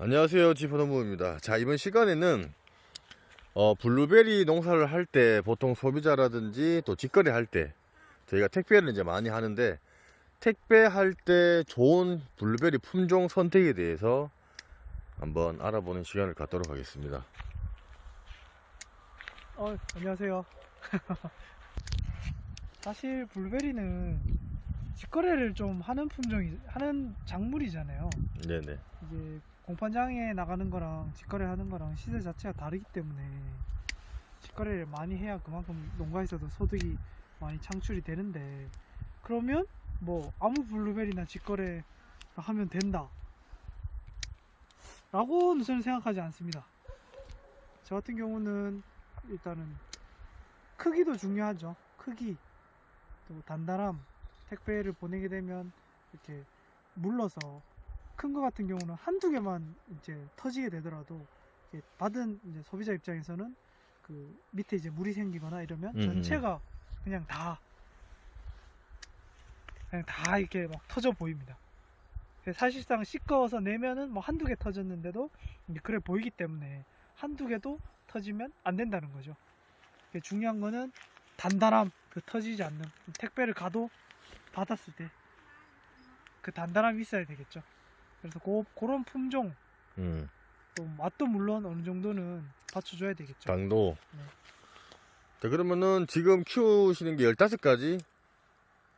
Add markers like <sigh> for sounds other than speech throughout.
안녕하세요 지포노무입니다 자 이번 시간에는 어, 블루베리 농사를 할 때 보통 소비자라든지 또 직거래 할 때 저희가 택배를 이제 많이 하는데 택배할 때 좋은 블루베리 품종 선택에 대해서 한번 알아보는 시간을 갖도록 하겠습니다 어, 안녕하세요. <laughs> 사실 블루베리는 직거래를 좀 하는 품종이 하는 작물이잖아요. 네네 이게 공판장에 나가는 거랑 직거래 하는 거랑 시세 자체가 다르기 때문에 직거래를 많이 해야 그만큼 농가에서도 소득이 많이 창출이 되는데 그러면 뭐 아무 블루베리나 직거래 하면 된다. 라고는 저는 생각하지 않습니다. 저 같은 경우는 일단은 크기도 중요하죠. 크기 또 단단함 택배를 보내게 되면 이렇게 물러서 큰 거 같은 경우는 한두 개만 이제 터지게 되더라도 받은 이제 소비자 입장에서는 그 밑에 이제 물이 생기거나 이러면 음, 전체가 그냥 다 그냥 다 이렇게 막 터져 보입니다. 사실상 씻어서 내면은 뭐 한두 개 터졌는데도 그래 보이기 때문에 한두 개도 터지면 안 된다는 거죠. 중요한 거는 단단함, 그 터지지 않는 택배를 가도 받았을 때 그 단단함이 있어야 되겠죠. 그래서 고, 그런 품종 음, 또 맛도 물론 어느 정도는 받쳐줘야 되겠죠. 당도 네. 자 그러면은 지금 키우시는 게 15가지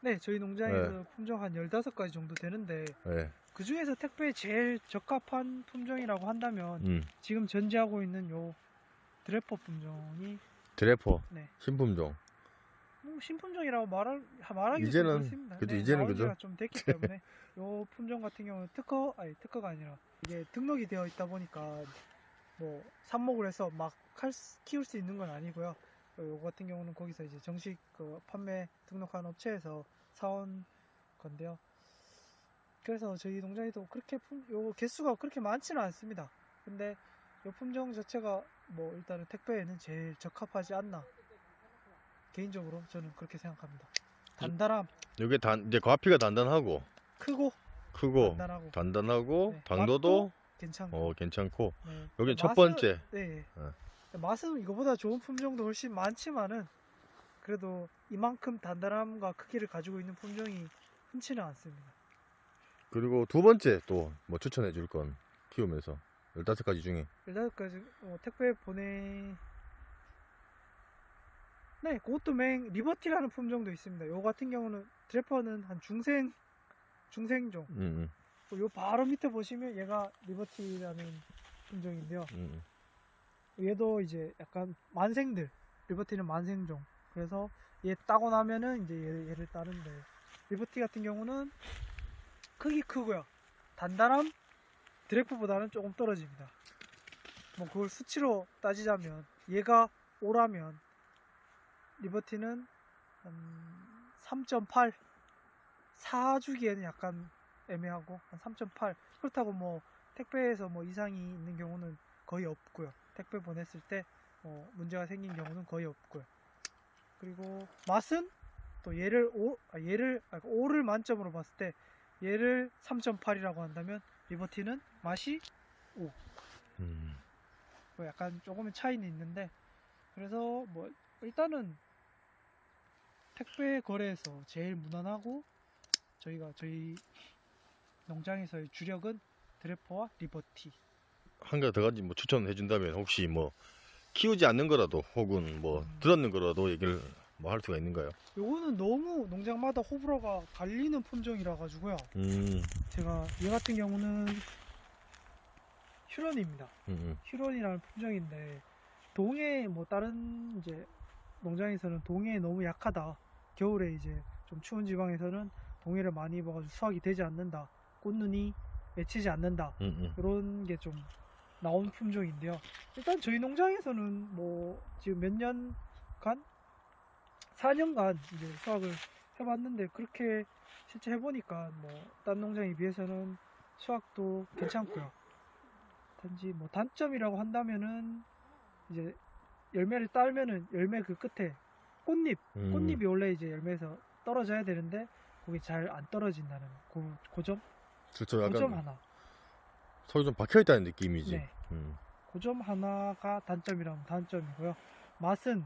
네, 저희 농장에서 품종 한 15가지 정도 되는데 네. 그 중에서 택배에 제일 적합한 품종이라고 한다면 음, 지금 전지하고 있는 요 드래퍼 품종이 드래퍼 네. 신품종 뭐 신품종이라고 말하기 좀 이제는. 그죠, 네, 이제는 그죠. 좀 됐기 때문에 <laughs> 요 품종 같은 경우는 특허 아니 특허가 아니라 이게 등록이 되어 있다 보니까 뭐 삽목을 해서 막칼 수- 키울 수 있는 건 아니고요. 어, 요 같은 경우는 거기서 이제 정식 그 판매 등록한 업체에서 사온 건데요. 그래서 저희 농장에도 그렇게 품, 요 개수가 그렇게 많지는 않습니다. 근데 요 품종 자체가 뭐 일단은 택배에는 제일 적합하지 않나 개인적으로 저는 그렇게 생각합니다. 단단함, 이게 단 이제 과피가 단단하고 크고 크고 단단하고 네, 당도도 괜찮고. 어 괜찮고 네. 여긴 첫 맛은- 번째 네. 어. 맛은 이거보다 좋은 품종도 훨씬 많지만은 그래도 이만큼 단단함과 크기를 가지고 있는 품종이 흔치는 않습니다. 그리고 두 번째 또 뭐 추천해 줄 건 키우면서 15가지 중에 일단 까지 어, 택배 보내 네, 그것도 맹 리버티라는 품종도 있습니다. 요 같은 경우는 드래퍼는 한 중생 중생종. 음, 어, 요 바로 밑에 보시면 얘가 리버티라는 품종인데요. 음, 음. 얘도 이제 약간 만생들 리버티는 만생종 그래서 얘 따고 나면은 이제 얘, 얘를 따는데 리버티 같은 경우는 크기 크고요 단단함 드래프보다는 조금 떨어집니다 뭐 그걸 수치로 따지자면 얘가 오라면 리버티는 한3.8 사주기에는 약간 애매하고 한 3.8 그렇다고 뭐 택배에서 뭐 이상이 있는 경우는 거의 없고요. 택배 보냈을 때 어, 문제가 생긴 경우는 거의 없고요. 그리고 맛은 또 얘를 5, 아, 얘를 아, 5를 만점으로 봤을 때 얘를 3.8이라고 한다면 리버티는 맛이 음. 뭐 약간 조금의 차이는 있는데 그래서 뭐 일단은 택배 거래에서 제일 무난하고 저희가 저희 농장에서의 주력은 드래퍼와 리버티 한 가지 더 가지 뭐 추천해 준다면 혹시 뭐 키우지 않는 거라도 혹은 뭐 음. 들었는 거라도 얘기를 뭐 할 수가 있는가요? 요거는 너무 농장마다 호불호가 갈리는 품종이라 가지고요. 음, 제가 얘 같은 경우는 휴런입니다. 음, 휴런이라는 품종인데 동해 뭐 다른 이제 농장에서는 동해에 너무 약하다. 겨울에 이제 좀 추운 지방에서는 동해를 많이 입어가지고 수확이 되지 않는다. 꽃눈이 맺히지 않는다. 음, 음. 이런 게 좀 나온 품종인데요. 일단 저희 농장에서는 뭐 지금 몇 년간 4년간 이제 수확을 해봤는데 그렇게 실제 해보니까 뭐 딴 농장에 비해서는 수확도 괜찮고요. 단지 뭐 단점이라고 한다면은 이제 열매를 따면은 열매 그 끝에 꽃잎 음. 꽃잎이 원래 이제 열매에서 떨어져야 되는데 그게 잘 안 떨어진다는 그, 그 점, 그렇죠. 그점 약간 하나. 속이 좀 박혀 있다는 느낌이지. 네. 음. 그점 하나가 단점이라면 단점이고요. 맛은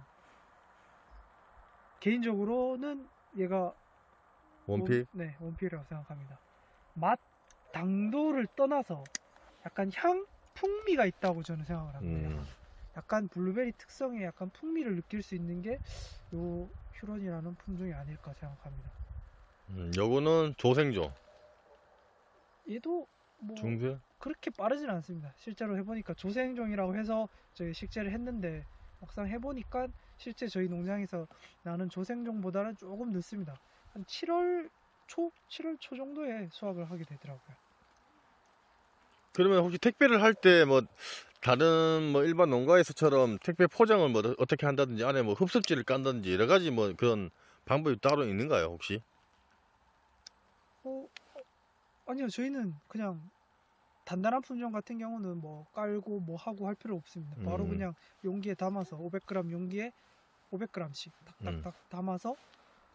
개인적으로는 얘가 원피. 원, 네, 원피라고 생각합니다. 맛, 당도를 떠나서 약간 향, 풍미가 있다고 저는 생각을 합니다. 음. 약간 블루베리 특성의 약간 풍미를 느낄 수 있는 게 요 휴런이라는 품종이 아닐까 생각합니다. 음, 요거는 조생조. 얘도 뭐 중세? 그렇게 빠르진 않습니다. 실제로 해보니까 조생종이라고 해서 저희 식재를 했는데 막상 해보니까 실제 저희 농장에서 나는 조생종보다는 조금 늦습니다. 한 7월 초, 7월 초 정도에 수확을 하게 되더라고요. 그러면 혹시 택배를 할 때 뭐 다른 뭐 일반 농가에서처럼 택배 포장을 뭐 어떻게 한다든지 안에 뭐 흡습지를 깐다든지 여러 가지 뭐 그런 방법이 따로 있는가요 혹시? 어, 어, 아니요, 저희는 그냥 단단한 품종 같은 경우는 뭐 깔고 뭐 하고 할 필요 없습니다. 바로 음. 그냥 용기에 담아서 500g 용기에 500g씩 탁탁탁 음. 담아서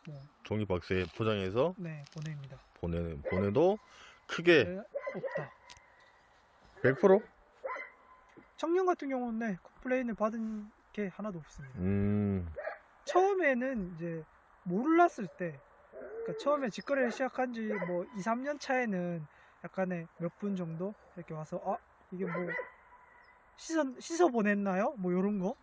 뭐 종이 박스에 포장해서 네, 보냅니다. 보내 보내도 크게 네, 없다. 100%? 청년 같은 경우는 네, 컴플레인을 받은 게 하나도 없습니다. 음. 처음에는 이제 몰랐을 때, 그러니까 처음에 직거래를 시작한 지 뭐 2, 3년 차에는 약간의 몇 분 정도 이렇게 와서 아 이게 뭐 씻어 씻어 보냈나요? 뭐 요런 거.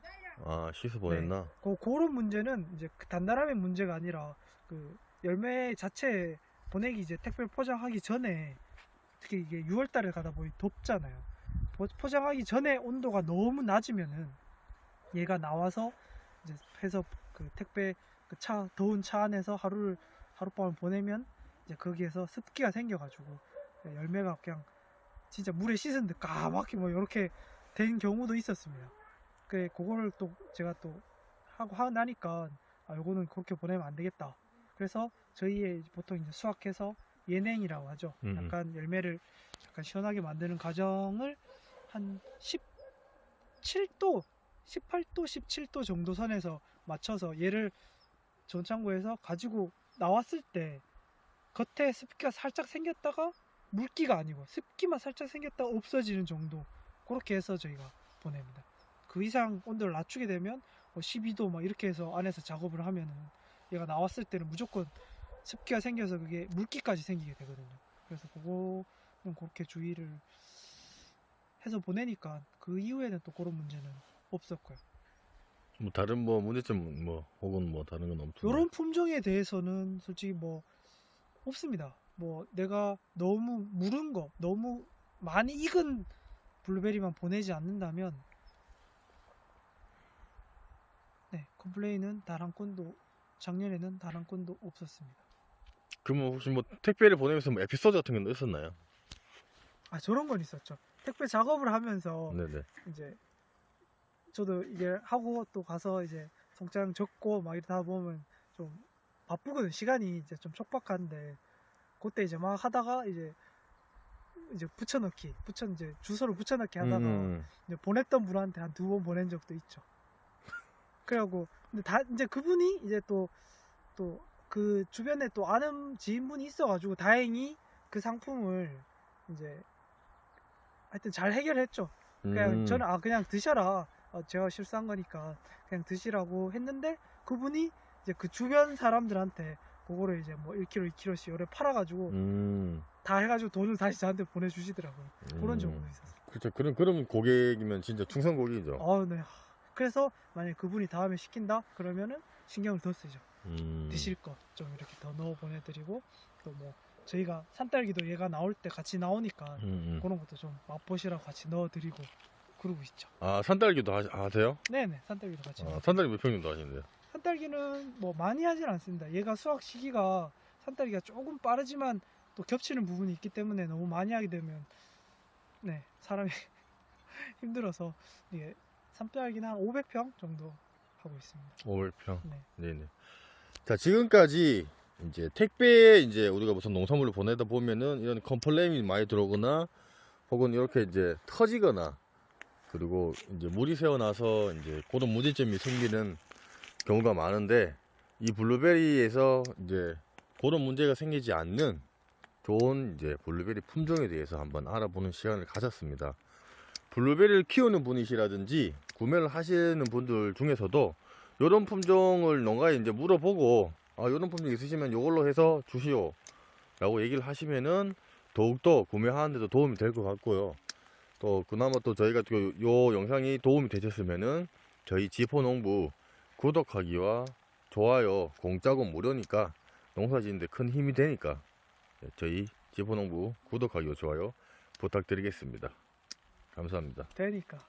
아 씻어 보냈나? 그 그런 문제는 이제 그 단단함의 문제가 아니라 그 열매 자체 보내기 이제 택배 포장하기 전에 특히 이게 6월달에 가다 보니 덥잖아요. 포- 포장하기 전에 온도가 너무 낮으면은 얘가 나와서 이제 해서 그 택배 그 차 더운 차 안에서 하루를 하룻밤을 보내면 이제 거기에서 습기가 생겨가지고 열매가 그냥 진짜 물에 씻은 듯 까맣게 뭐 이렇게 된 경우도 있었습니다. 그 그거를 또 제가 또 하고 하 나니까 아 요거는 그렇게 보내면 안 되겠다. 그래서 저희의 보통 이제 수확해서 예냉이라고 하죠. 약간 열매를 약간 시원하게 만드는 과정을 한 17도, 18도, 17도 정도 선에서 맞춰서 얘를 전창고에서 가지고 나왔을 때 겉에 습기가 살짝 생겼다가 물기가 아니고 습기만 살짝 생겼다가 없어지는 정도 그렇게 해서 저희가 보냅니다. 그 이상 온도를 낮추게 되면 12도 막 이렇게 해서 안에서 작업을 하면은 얘가 나왔을 때는 무조건 습기가 생겨서 그게 물기까지 생기게 되거든요. 그래서 그거는 그렇게 주의를 해서 보내니까 그 이후에는 또 그런 문제는 없었고요. 뭐 다른 뭐 문제점 뭐 혹은 뭐 다른 건 없죠. 이런 품종에 대해서는 솔직히 뭐 없습니다. 뭐 내가 너무 무른 거, 너무 많이 익은 블루베리만 보내지 않는다면 네, 컴플레인은 건도 작년에는 건도 없었습니다. 그러면 혹시 뭐 택배를 보내면서 뭐 에피소드 같은 건 있었나요? 아 저런 건 있었죠. 택배 작업을 하면서 네네. 이제 저도 이게 하고 또 가서 이제 송장 적고 막 이러다 보면 좀 바쁘거든 시간이 이제 좀 촉박한데 그때 이제 막 하다가 이제 이제 붙여넣기 붙여 이제 주소를 붙여넣기 하다가 음, 이제 보냈던 분한테 한 두 번 보낸 적도 있죠. 그래갖고 근데 다 이제 그분이 이제 또 또 그 주변에 또 아는 지인분이 있어가지고 다행히 그 상품을 이제 하여튼 잘 해결했죠. 그냥 음. 저는 아 그냥 드셔라 어, 제가 실수한 거니까 그냥 드시라고 했는데 그분이 이제 그 주변 사람들한테 그거를 이제 뭐 1kg, 2kg씩 요래 팔아가지고 음, 다 해가지고 돈을 다시 저한테 보내주시더라고요. 그런 음. 경우도 있었어요. 그렇죠. 그런 그런 고객이면 진짜 충성 고객이죠. 아, 네. 그래서 만약에 그분이 다음에 시킨다 그러면은 신경을 더 쓰죠. 음. 드실 것 좀 이렇게 더 넣어 보내드리고 또 뭐 저희가 산딸기도 얘가 나올 때 같이 나오니까 음, 음. 그런 것도 좀 맛보시라고 같이 넣어드리고 그러고 있죠. 아 산딸기도 하, 하세요? 네네 산딸기도 같이. 아, 산딸기 몇 평 정도 하시는데요? 산딸기는 뭐 많이 하진 않습니다. 얘가 수확 시기가 산딸기가 조금 빠르지만 또 겹치는 부분이 있기 때문에 너무 많이 하게 되면 네 사람이 <laughs> 힘들어서 이게 산딸기는 한 500평 정도 하고 있습니다. 500평. 네. 네네. 자 지금까지 이제 택배에 이제 우리가 무슨 농산물을 보내다 보면은 이런 컴플레인이 많이 들어오거나 혹은 이렇게 이제 터지거나 그리고 이제 물이 새어나서 이제 그런 문제점이 생기는 경우가 많은데 이 블루베리에서 이제 그런 문제가 생기지 않는 좋은 이제 블루베리 품종에 대해서 한번 알아보는 시간을 가졌습니다. 블루베리를 키우는 분이시라든지 구매를 하시는 분들 중에서도 이런 품종을 농가에 이제 물어보고 아 이런 품종 있으시면 이걸로 해서 주시오 라고 얘기를 하시면은 더욱더 구매하는데도 도움이 될 것 같고요. 또 그나마 또 저희가 또요 영상이 도움이 되셨으면은 저희 지포농부 구독하기와 좋아요 공짜고 무료니까 농사 짓는데 큰 힘이 되니까 네, 저희 지포농부 구독하기와 좋아요 부탁드리겠습니다. 감사합니다. 되니까